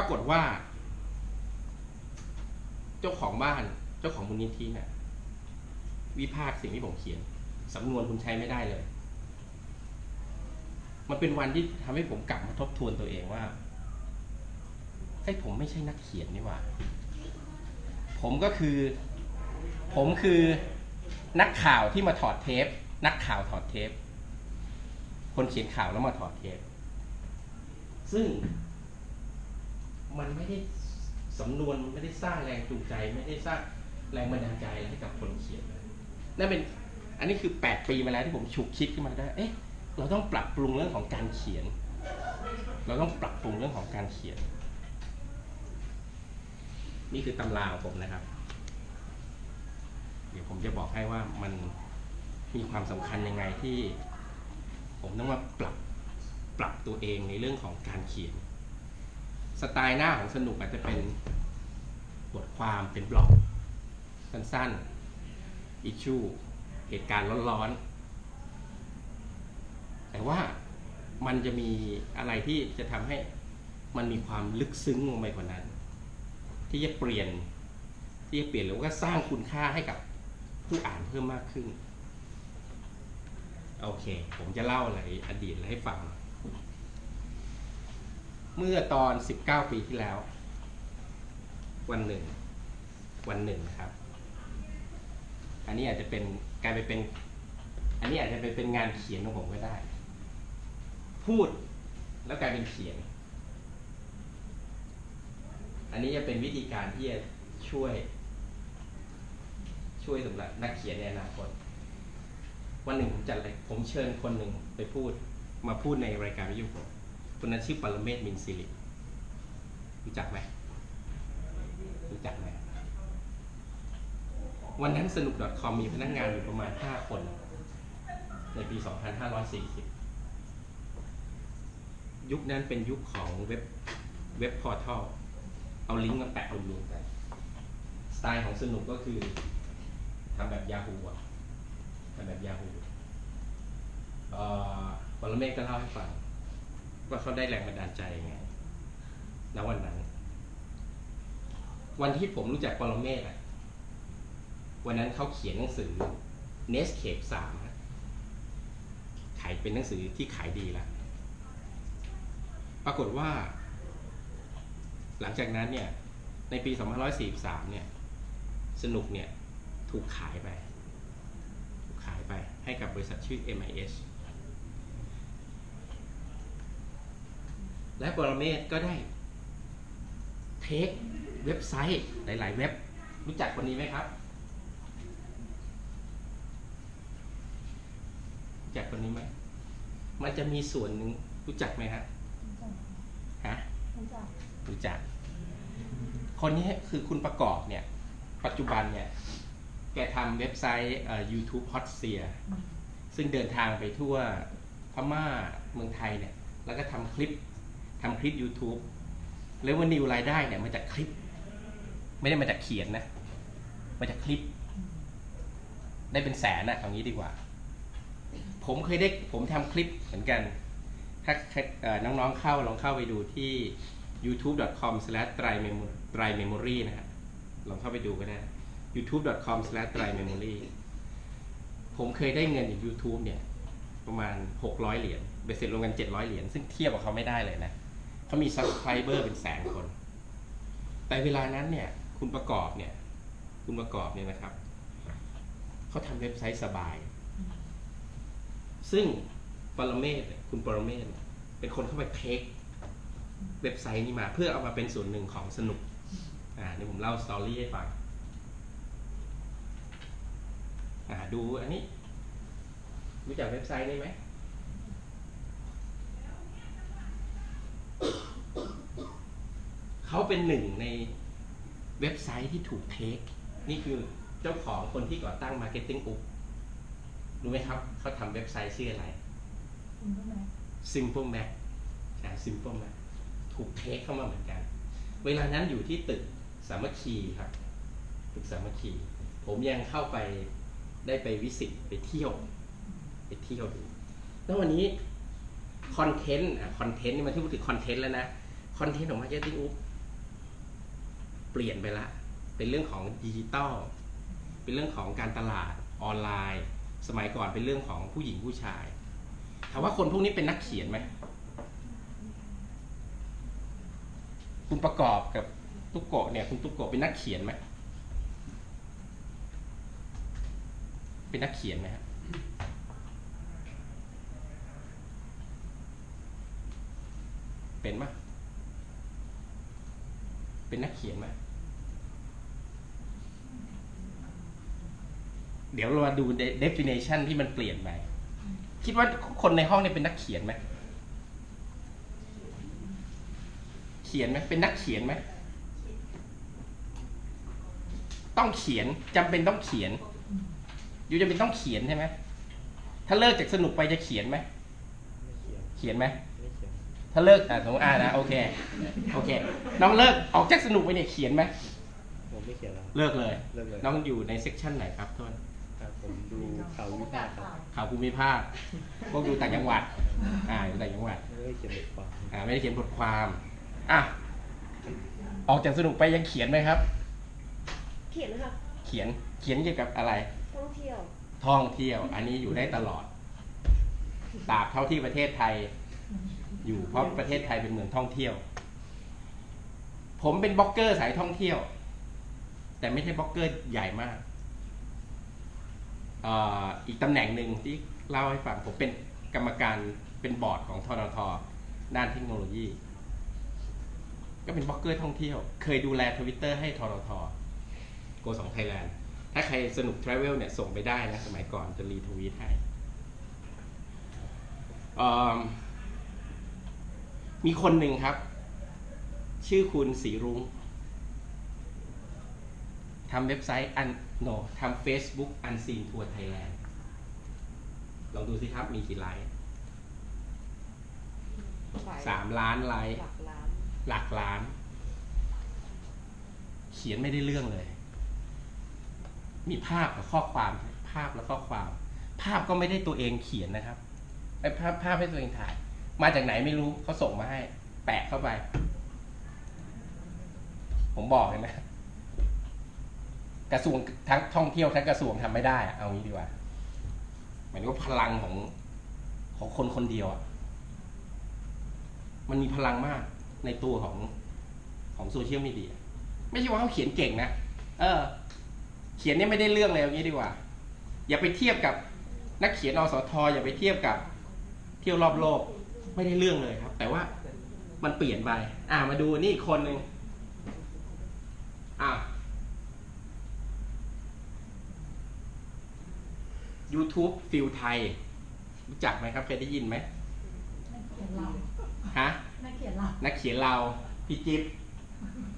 ปรากฏว่า เจ้าของบ้านเจ้าของมูลนิธิเนี่ยวิพากษ์สิ่งที่ผมเขียนสำนวนคุณใช้ไม่ได้เลย มันเป็นวันที่ทำให้ผมกลับมาทบทวนตัวเองว่าไอ้ผมไม่ใช่นักเขียนนี่หว่า ผมก็คือ ผมคือนักข่าวที่มาถอดเทป นักข่าวถอดเทป คนเขียนข่าวแล้วมาถอดเทป ซึ่ง มันไม่ได้สำนวนมันไม่ได้สร้างแรงจูงใจ ไม่ได้สร้างแรงบันดาลใจอะไรให้กับคนเขียนนั่นเป็นอันนี้คือแปดปีมาแล้วที่ผมฉุกคิดขึ้นมาได้ เอ๊ะ เราต้องปรับปรุงเรื่องของการเขียน เราต้องปรับปรุงเรื่องของการเขียน นี่คือตำราของผมนะครับ เดี๋ยวผมจะบอกให้ว่ามันมีความสำคัญยังไงที่ ผมต้องมาปรับปรับตัวเองในเรื่องของการเขียน สไตล์หน้าของสนุกอาจจะเป็นบทความเป็นบล็อกสั้นๆอิชูเหตุการณ์ร้อนๆ แต่ว่ามันจะมีอะไรที่จะทำให้มันมีความลึกซึ้งลงไปกว่านั้น ที่จะเปลี่ยนที่จะเปลี่ยนหรือว่าก็สร้างคุณค่าให้กับผู้อ่านเพิ่มมากขึ้น โอเค ผมจะเล่าอะไรอดีตให้ฟัง เมื่อตอน 19 ปีที่แล้ว วันหนึ่ง วันหนึ่งนะครับ อันนี้อาจจะเป็นกลายไปเป็น อันนี้อาจจะไปเป็นงานเขียนของผมก็ได้ พูดแล้วกลายเป็นเขียน อันนี้จะเป็นวิธีการที่จะช่วย ช่วยสำหรับนักเขียนในอนาคตวันหนึ่งผมจัดอะไรผมเชิญคนหนึ่งไปพูดมาพูดในรายการวิทยุผม คนนั้นชื่อปรเมศมินซิริรู้จักไหมรู้จักไหมวันนั้นสนุก .com มีพนักงานอยู่ประมาณ 5 คน ในปี 2540 ยุคนั้นเป็นยุคของเว็บเว็บพอร์ทัลเอาลิงก์มาแปะรวมๆกัน สไตล์ของสนุกก็คือทำแบบ Yahoo อะทำแบบ Yahoo เอ่อปรเมศก็เล่าให้ฟัง ว่าเขาได้แรงบันดาลใจยังไงณวันนั้น วันที่ผมรู้จักปรเมศอะวันนั้นเขาเขียนหนังสือ Netscape 3ขายเป็นหนังสือที่ขายดีล้วปรากฏว่า หลังจากนั้นเนี่ย ในปี 2543 เนี่ย สนุกเนี่ย ถูกขายไป ถูกขายไปให้กับบริษัทชื่อ MIS และปรเมศก็ได้เทคเว็บไซต์หลาย ๆ เว็บ รู้จักคนนี้ไหมครับรู้จักคนนี้ไหมมันจะมีส่วนหนึ่งรู้จักไหมฮะฮะรู้จัก คนนี้คือคุณประกอบเนี่ย ปัจจุบันเนี่ย แกทำเว็บไซต์เอ่อ YouTube Hot s e e r ซึ่งเดินทางไปทั่วพม่าเมืองไทยเนี่ย แล้วก็ทำคลิป ทำคลิป YouTube แล้ววันนิวรายได้เนี่ยมาจากคลิป ไม่ได้มาจากเขียนนะ มาจากคลิป ได้เป็นแสนอะเอางี้ดีกว่า ผมเคยได้ผมทำคลิปเหมือนกัน ถ้าน้องๆเข้าลองเข้าไปดูที่ youtube.com/drymemory นะฮะลองเข้าไปดูก็ได้ youtube.com/drymemory ผมเคยได้เงินจาก YouTube เนี่ย ประมาณ 600 เหรียญเบ็ดเสร็จรวมกัน 700 เหรียญ ซึ่งเทียบกับเขาไม่ได้เลยนะ เขามี subscriber เป็นแสนคน แต่เวลานั้นเนี่ย คุณประกอบเนี่ย คุณประกอบเนี่ยนะครับ เขาทำเว็บไซต์สบาย ซึ่งปรเมศเนี่ยคุณปรเมศเนี่ยเป็นคนเข้าไปเทคเว็บไซต์นี้มา เพื่อเอามาเป็นส่วนหนึ่งของสนุก อ่าเดี๋ยวผมเล่าสตอรี่ให้ฟัง อ่าดูอันนี้ รู้จักเว็บไซต์นี้ไหม เขาเป็นหนึ่งในเว็บไซต์ที่ถูกเทค นี่คือเจ้าของคนที่ก่อตั้ง Marketing Up รู้ไหมครับเขาทำเว็บไซต์ชื่ออะไร Simple Mac อ่ Simple Mac ถูกเทคเข้ามาเหมือนกัน เวลานั้นอยู่ที่ตึกสามัคคีครับตึกสามัคคี ผมยังเข้าไปได้ไปวิสิตไปเที่ยว ไปเที่ยวดูแล้ววันนี้คอนเทนต์คอนเทนต์นี่มันที่พูดถึงคอนเทนต์แล้วนะ คอนเทนต์ของ Marketing Up เปลี่ยนไปละ เป็นเรื่องของดิจิตอลเป็นเรื่องของการตลาดออนไลน์ สมัยก่อนเป็นเรื่องของผู้หญิงผู้ชายถามว่าคนพวกนี้เป็นนักเขียนไหมคุณประกอบกับตุ๊กโกะเนี่ยคุณตุ๊กโกะเป็นนักเขียนไหมเป็นนักเขียนไหมครับเป็นไหม เป็นนักเขียนไหมเดี๋ยวเรามาดู definition ที่มันเปลี่ยนไป คิดว่าคนในห้องเนี่ยเป็นนักเขียนไหม เขียนไหมเป็นนักเขียนไหม ต้องเขียนจำเป็นต้องเขียน อยู่จำเป็นต้องเขียนใช่ไหม ถ้าเลิกจากสนุกไปจะเขียนไหม เขียนไหม ถ้าเลิกอะสมมติอ่านะโอเคโอเค น้องเลิกออกจากสนุกไปเนี่ยเขียนไหมผมไม่เขียนแล้วเลิกเลยเลิกเลยน้องอยู่ในเซกชันไหนครับโทษครับผมดูข่าววิพากษ์ครับข่าวภูมิภาคพวกดูต่างจังหวัด อ่าอยู่ต่างจังหวัดไม่ได้เขียนบทความอ่าไม่ได้เขียนบทความอะออกจากสนุกไปยังเขียนไหมครับ เขียนนะคะเขียนเขียนเกี่ยวกับอะไร ท่องเที่ยว ท่องเที่ยว อันนี้อยู่ได้ตลอดตราบเท่าที่ประเทศไทย อยู่เพราะประเทศไทยเป็นเมืองท่องเที่ยว ผมเป็นบล็อกเกอร์สายท่องเที่ยว แต่ไม่ใช่บล็อกเกอร์ใหญ่มากเอ่ออีกตำแหน่งหนึ่งที่เล่าให้ฟังผมเป็นกรรมการเป็นบอร์ดของทนทด้านเทคโนโลยี ก็เป็นบล็อกเกอร์ท่องเที่ยว เคยดูแลทวิตเตอร์ให้ทรทโกสองไทยแลนด์ถ้าใครสนุกทราเวลเนี่ยส่งไปได้นะ สมัยก่อนจะรีทวีตให้อื มมีคนหนึ่งครับ ชื่อคุณสีรุ้งทำเว็บไซต์อันโนทำ Facebook อันซีนทัวร์ไทยแลนด์ลองดูสิครับมีกี่ไลค์สามล้านไลค์หลักล้านหลักล้าน เขียนไม่ได้เรื่องเลย มีภาพกับข้อความ ภาพและข้อความ ภาพก็ไม่ได้ตัวเองเขียนนะครับไอ้ภาพภาพให้ตัวเองถ่าย มาจากไหนไม่รู้เขาส่งมาให้ แปะเข้าไป ผมบอกเลยนะกระทรวงทั้งท่องเที่ยวทั้งกระทรวงทำไม่ได้อะเอางี้ดีกว่าหมายถึงว่าพลังของของคนคนเดียวอะมันมีพลังมากในตัวของของโซเชียลมีเดียไม่ใช่ว่าเขาเขียนเก่งนะเออ เขียนเนี่ยไม่ได้เรื่องเลยเอางี้ดีกว่า อย่าไปเทียบกับนักเขียนอสทอย่าไปเทียบกับ เที่ยวรอบโลก ไม่ได้เรื่องเลยครับ แต่ว่ามันเปลี่ยนไป อ่ามาดูนี่อีกคนหนึ่งอ่า YouTube ฟิลไทย รู้จักไหมครับ เคยได้ยินไหมนักเขียนเรา ฮะ นักเขียนเรา นักเขียนเรา พี่จิ๊บ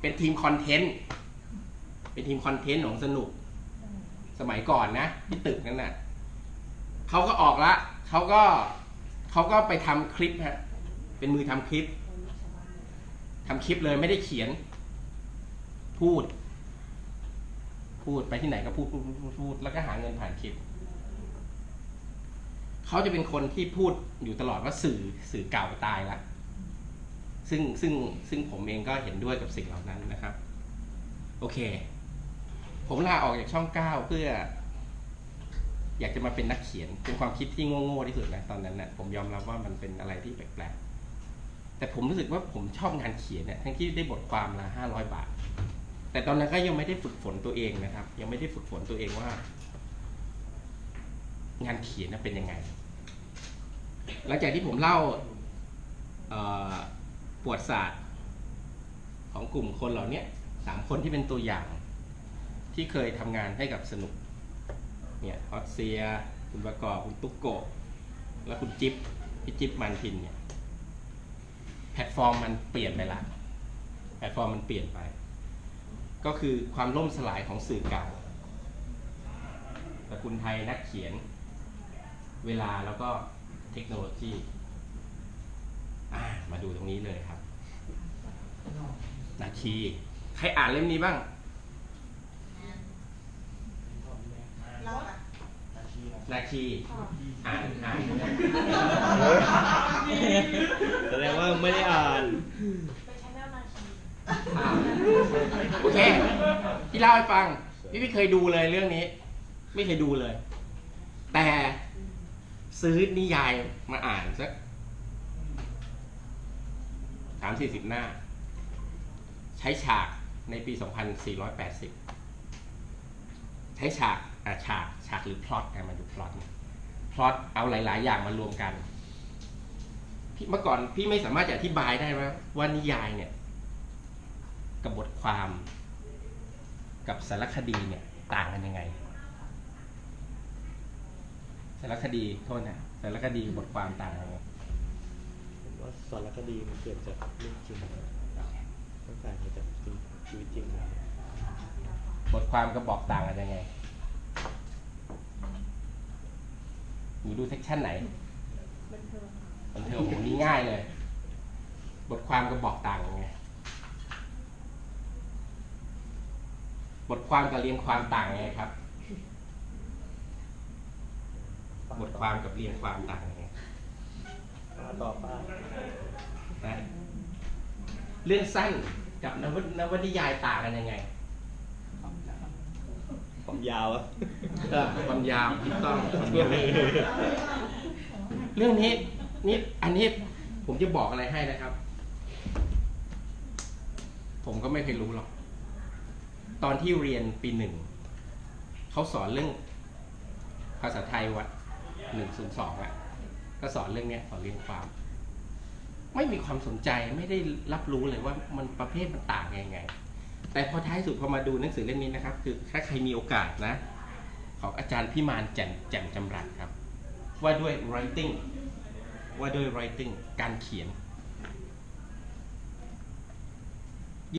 เป็นทีมคอนเทนต์ เป็นทีมคอนเทนต์ของสนุก สมัยก่อนนะที่ตึกนั่นน่ะเขาก็ออกละเขาก็ เขาก็ไปทำคลิปฮะเป็นมือทำคลิปทำคลิปเลยไม่ได้เขียน พูด พูดไปที่ไหนก็พูดพูดพูดพูดพูดแล้วก็หาเงินผ่านคลิปเขาจะเป็นคนที่พูดอยู่ตลอดว่าสื่อสื่อเก่าตายละซึ่งซึ่งซึ่งผมเองก็เห็นด้วยกับสิ่งเหล่านั้นนะครับ โอเค ผมลาออกจากช่องเก้าเพื่อ อยากจะมาเป็นนักเขียนเป็นความคิดที่โง่ๆที่สุดนะตอนนั้นนะ่ะผมยอมรับว่ามันเป็นอะไรที่แปลกๆแต่ผมรู้สึกว่าผมชอบงานเขียนเนี่ยทั้งที่ได้บทความละห้าร้อยบาท แต่ตอนนั้นก็ยังไม่ได้ฝึกฝนตัวเองนะครับ ยังไม่ได้ฝึกฝนตัวเองว่า งานเขียนน่ะเป็นยังไง หลังจากที่ผมเล่าปวดศาสตร์ของกลุ่มคนเหล่าเนี้ยสามคนที่เป็นตัวอย่าง ที่เคยทำงานให้กับสนุก เนี่ยออสเซีย คุณประกอบ คุณตุ๊กโกะ และคุณจิ๊บ พี่จิ๊บมันทินเนี่ย แพลตฟอร์มมันเปลี่ยนไปละ แพลตฟอร์มมันเปลี่ยนไป ก็คือความล่มสลายของสื่อเก่าตระกูลไทยนักเขียน เวลาแล้วก็เทคโนโลยีมาดูตรงนี้เลยครับ นาคี ใครอ่านเล่มนี้บ้าง นาคีอ่านอ่านแสดงว่าไม่ได้อ่านไปชแนลนาคีอ่านเคพี่เล่าให้ฟังพี่ไม่เคยดูเลยเรื่องนี้ ไม่เคยดูเลย แต่ซื้อนิยายมาอ่านสักสามสี่สิบหน้า ใช้ฉากในปี 2480 ใช้ฉากอะ ฉากฉากหรือพล็อตอะมาดูพล็อตพล็อตเอาหลาย ๆ อย่างมารวมกันพี่เมื่อก่อนพี่ไม่สามารถจะอธิบายได้ว่าว่านิยายเนี่ยกับบทความกับสารคดีเนี่ยต่างกันยังไง สารคดีโทษนะสารคดีกับบทความต่างกันยังไงผมว่าสารคดีมันเกิดจากเรื่องจริงตั้งแต่มาจากชีวิตจริงเลยบทความกับบอกต่างกันยังไง หนูดูเซกชันไหนบันเทิงบันเทิงโอ้โหนี่ง่ายเลย บทความกับบอกต่างกันไงบทความกับเรียงความต่างไงครับ บทความกับเรียงความต่างไงป้าต่อป้านะเรื่องสั้นกับนวนวนิยายต่างกันยังไง ความยาวอะเออความยาวถูกต้องความยาวเรื่องนี้นี่อันนี้ผมจะบอกอะไรให้นะครับ ผมก็ไม่เคยรู้หรอก ตอนที่เรียนปีหนึ่ง เขาสอนเรื่องภาษาไทยวัดหนึ่งศูนย์สองอะก็สอนเรื่องเนี้ยสอนเรียงความ ไม่มีความสนใจไม่ได้รับรู้เลยว่ามันประเภทมันต่างยังไง แต่พอท้ายสุดพอมาดูหนังสือเล่มนี้นะครับ คือถ้าใครมีโอกาสนะ ของอาจารย์พิมานแจ่มแจ่มจำรัดครับ ว่าด้วย writing ว่าด้วย writing การเขียน